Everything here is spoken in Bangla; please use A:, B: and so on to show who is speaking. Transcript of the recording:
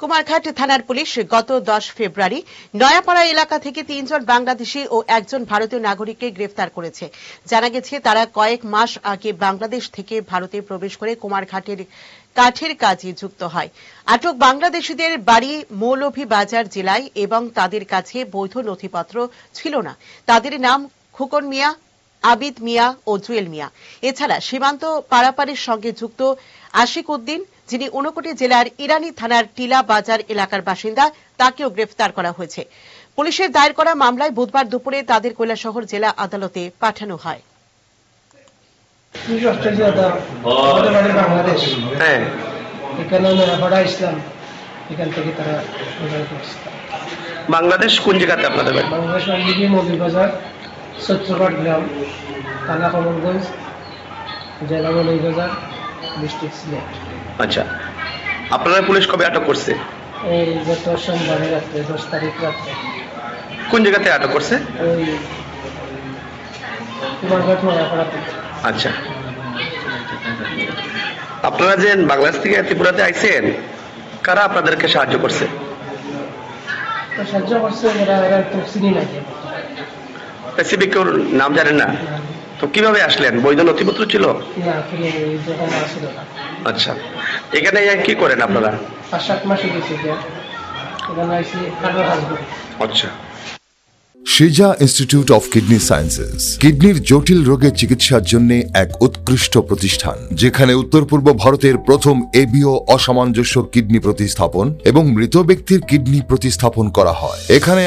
A: কুমারঘাট থানার পুলিশ গত দশ ফেব্রুয়ারি নয়াপাড়া এলাকা থেকে তিনজন বাংলাদেশি ও একজন ভারতীয় নাগরিককে গ্রেফতার করেছে। জানা গেছে, তারা কয়েক মাস আগে বাংলাদেশ থেকে ভারতে প্রবেশ করে কুমারঘাটের কাঠের কাজে যুক্ত হয়। আটক বাংলাদেশিদের বাড়ি মৌলভীবাজার জেলায় এবং তাদের কাছে বৈধ নথিপত্র ছিল না। তাদের নাম খুকন মিয়া আবিদ মিয়া ও জুয়েল মিয়া। এছাড়া সীমান্ত পারাপারের সঙ্গে যুক্ত আশিক উদ্দিন যিনি ঊনকোটি জেলার ইরানি থানার টিলা বাজার এলাকার বাসিন্দা তাকেও গ্রেফতার করা হয়েছে। পুলিশের দায়ের করা মামলায় বুধবার দুপুরে তাদের কৈলাসহর জেলা আদালতে পাঠানো হয়।
B: বাংলাদেশ।
C: হ্যাঁ। বাংলাদেশ কোন জায়গাতে আপনাদের
B: বাংলাদেশ সত্যপাট গ্রাম থানা কমলগঞ্জ জেলা মৌলভীবাজার ডিস্ট্রিক্ট সিলেট
C: আচ্ছা আপনারা পুলিশ কবে আটক করছে?
B: এই গত সোমবার রাত্রে দশ তারিখ রাত্রে।
C: কোন জায়গাতে আটক করছে?
B: ওই কুমারঘাট
C: আচ্ছা। আপনারা যে বাংলাদেশ থেকে ত্রিপুরাতে আইছেন কারা আপনাদেরকে সাহায্য করছে?
B: সাহায্য করছে এরা এরা তো চিনি
C: স্পেসিফিক কেউ নাম জানেন না? তো কীভাবে আসলেন? বৈধ নথিপত্র ছিল? আচ্ছা। এখানে কি করেন আপনারা? আচ্ছা।
D: সিজা ইনস্টিটিউট অফ কিডনি সায়েন্সেস। কিডনির জটিল রোগের চিকিৎসার জন্য এক উৎকৃষ্ট প্রতিষ্ঠান যেখানে উত্তর পূর্ব ভারতের প্রথম এবিও অসামঞ্জস্য কিডনি প্রতিস্থাপন এবং মৃত ব্যক্তির কিডনি প্রতিস্থাপন করা হয়। এখানে